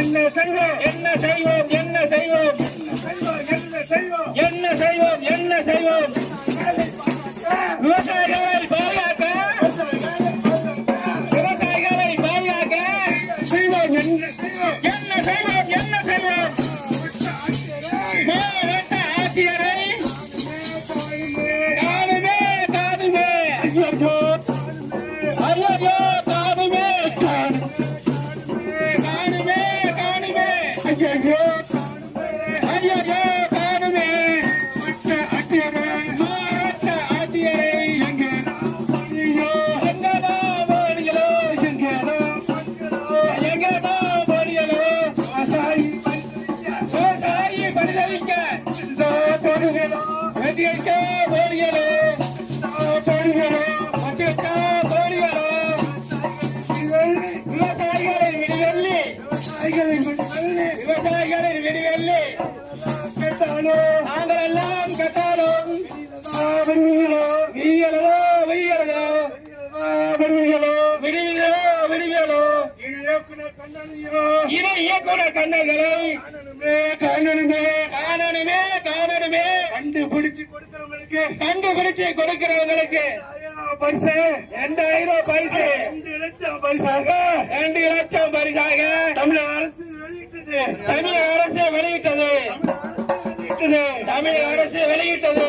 என்ன செய்வோம்? என்ன செய்வோம்? என்ன செய்வோம்? என்ன செய்வோம்? என்ன செய்வோம்? என்ன செய்வோம்? விவசாயிகளை மட்டுமல்ல விவசாயிகளை விடிவெள்ளி கேட்டாலோ நாங்கள் எல்லாம் விடியலோ விடியலோ வருவீங்களோ விடுவியலோ விடுவியலோ இயக்குனர் கண்ணனியோ இணை இயக்குனர் கண்ணங்களை காணணுமே காணணுமே காணணுமே காணணுமே கண்டுபிடிச்சு கொடுக்கிறவங்களுக்கு கண்டுபிடிச்சு கொடுக்கிறவங்களுக்கு பரிசு ரெண்டாயிரம் பரிசு ரெண்டு லட்சம் பரிசாக. ரெண்டு லட்சம் பரிசாக. தமிழக அரசு தமிழக அரசு வெளியிட்டது. தமிழக அரசு வெளியிட்டது.